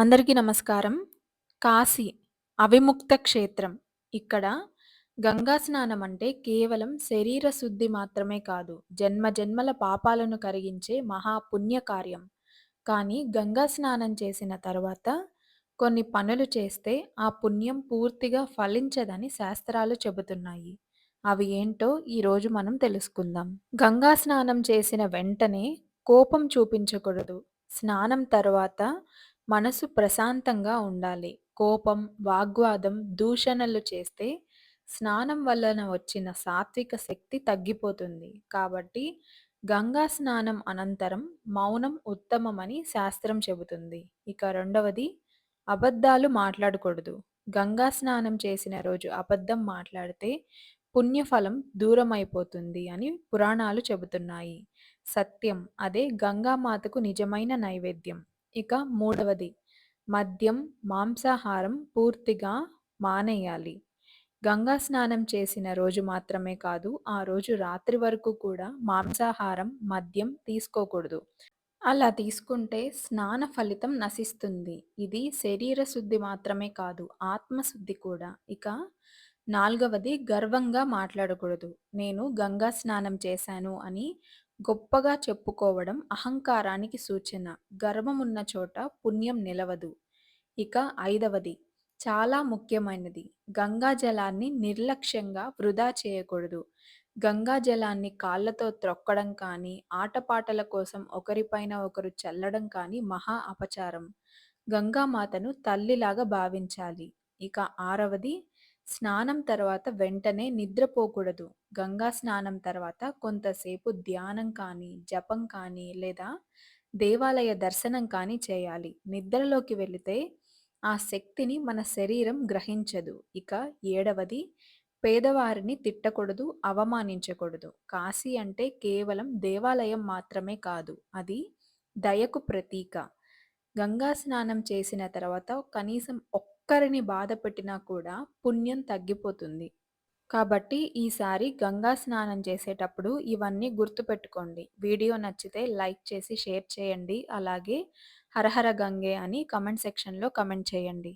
అందరికీ నమస్కారం. కాశీ అవిముక్త క్షేత్రం. ఇక్కడ గంగా స్నానం అంటే కేవలం శరీర శుద్ధి మాత్రమే కాదు, జన్మ జన్మల పాపాలను కరిగించే మహా పుణ్యకార్యం. కానీ గంగా స్నానం చేసిన తర్వాత కొన్ని పనులు చేస్తే ఆ పుణ్యం పూర్తిగా ఫలించదని శాస్త్రాలు చెబుతున్నాయి. అవి ఏంటో ఈరోజు మనం తెలుసుకుందాం. గంగా స్నానం చేసిన వెంటనే కోపం చూపించకూడదు. స్నానం తర్వాత మనసు ప్రశాంతంగా ఉండాలి. కోపం, వాగ్వాదం, దూషణలు చేస్తే స్నానం వలన వచ్చిన సాత్విక శక్తి తగ్గిపోతుంది. కాబట్టి గంగా స్నానం అనంతరం మౌనం ఉత్తమమని శాస్త్రం చెబుతుంది. ఇక రెండవది అబద్ధాలు మాట్లాడకూడదు. గంగా స్నానం చేసిన రోజు అబద్ధం మాట్లాడితే పుణ్యఫలం దూరమైపోతుంది అని పురాణాలు చెబుతున్నాయి. సత్యం అదే గంగామాతకు నిజమైన నైవేద్యం. ఇక మూడవది మద్యం, మాంసాహారం పూర్తిగా మానేయాలి. గంగా స్నానం చేసిన రోజు మాత్రమే కాదు, ఆ రోజు రాత్రి వరకు కూడా మాంసాహారం, మద్యం తీసుకోకూడదు. అలా తీసుకుంటే స్నాన ఫలితం నశిస్తుంది. ఇది శరీర శుద్ధి మాత్రమే కాదు, ఆత్మశుద్ధి కూడా. ఇక నాల్గవది గర్వంగా మాట్లాడకూడదు. నేను గంగా స్నానం చేశాను అని గొప్పగా చెప్పుకోవడం అహంకారానికి సూచన. గర్వమున్న చోట పుణ్యం నిలవదు. ఇక ఐదవది చాలా ముఖ్యమైనది. గంగా జలాన్ని నిర్లక్ష్యంగా వృధా చేయకూడదు. గంగా జలాన్ని కాళ్ళతో త్రొక్కడం కానీ, ఆటపాటల కోసం ఒకరిపైన ఒకరు చల్లడం కానీ మహా అపచారం. గంగామాతను తల్లిలాగా భావించాలి. ఇక ఆరవది స్నానం తర్వాత వెంటనే నిద్రపోకూడదు. గంగా స్నానం తర్వాత కొంతసేపు ధ్యానం కానీ, జపం కానీ లేదా దేవాలయ దర్శనం కానీ చేయాలి. నిద్రలోకి వెళితే ఆ శక్తిని మన శరీరం గ్రహించదు. ఇక ఏడవది పేదవారిని తిట్టకూడదు, అవమానించకూడదు. కాశీ అంటే కేవలం దేవాలయం మాత్రమే కాదు, అది దయకు ప్రతీక. గంగా స్నానం చేసిన తర్వాత కనీసం ఒక్క ఒక్కరిని బాధపెట్టినా కూడా పుణ్యం తగ్గిపోతుంది. కాబట్టి ఈసారి గంగా స్నానం చేసేటప్పుడు ఇవన్నీ గుర్తుపెట్టుకోండి. వీడియో నచ్చితే లైక్ చేసి షేర్ చేయండి. అలాగే హరహర గంగే అని కమెంట్ సెక్షన్‌లో కమెంట్ చేయండి.